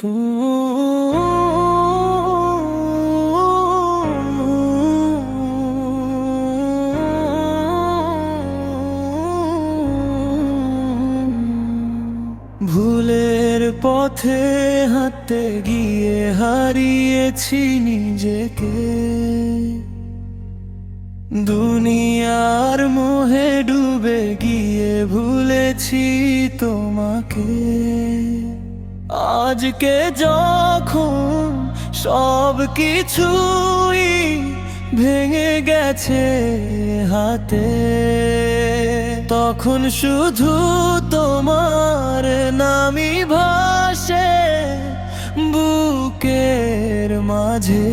ভুলের পথে হাতে গিয়ে হারিয়েছি নিজেকে। দুনিয়ার মোহে ডুবে গিয়ে ভুলেছি তোমাকে। আজকে যখন সব কিছুই ভেঙে গেছে হাতে তখন শুধু তোমার নামি ভাসে বুকের মাঝে।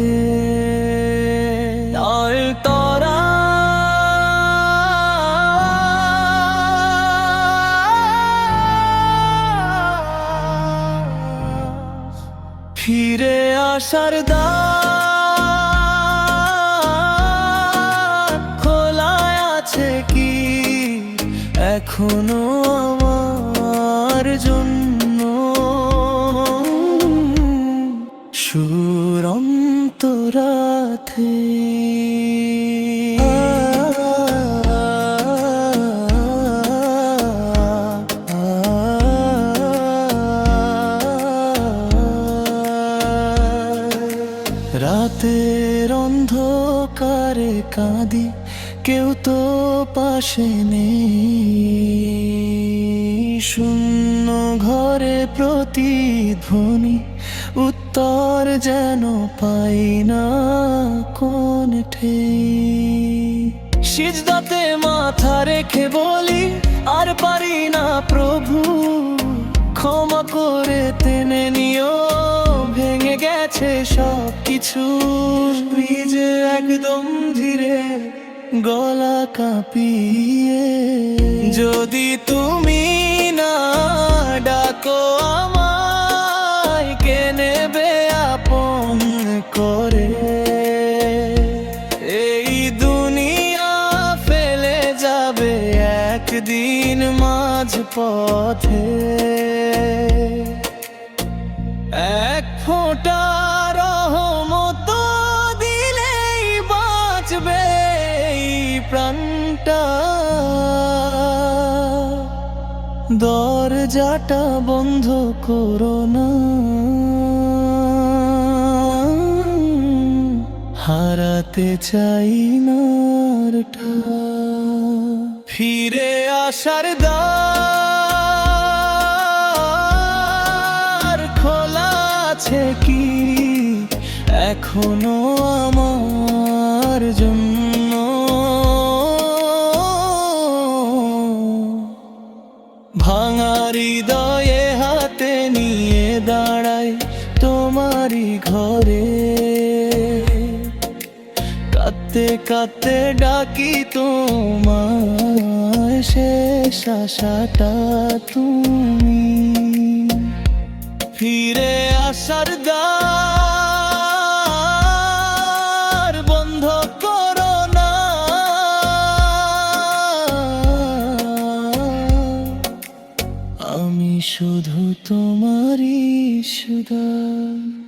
ফিরে আসার দ্বার খোলা আছে কি? এখনও আমার জন্য সুরন্ত রাতে রাতের অন্ধকারে কাঁদি, কেউ তো পাশে নেই। শূন্য ঘরে প্রতিধ্বনি, উত্তর যেন পাই না কোন সিজদাতে মাথা রেখে বলি, আর পারি না প্রভু, ক্ষমা করে তেনে নিও। গেছে সব কিছু যে একদম ধীরে গলা কাঁপিয়ে। যদি তুমি না ডাকো আমায়, কে নেবে আপন করে? এই দুনিয়া ফেলে যাবে একদিন মাঝ পথে প্রাণটা। দরজাটা বন্ধ করো না। হারাতে চাই না ফিরে আসার দ্বার খোলা আছে কি এখনও আমার ভাঙা হৃদয়ে হাতে নিয়ে দাঁড়াই তোমারই ঘরে। কাঁদতে কাঁদতে ডাকি তোমায় শেষ আশাটা তুমি। ফিরে আসার দ্বার শুধু তোমারই সুদা।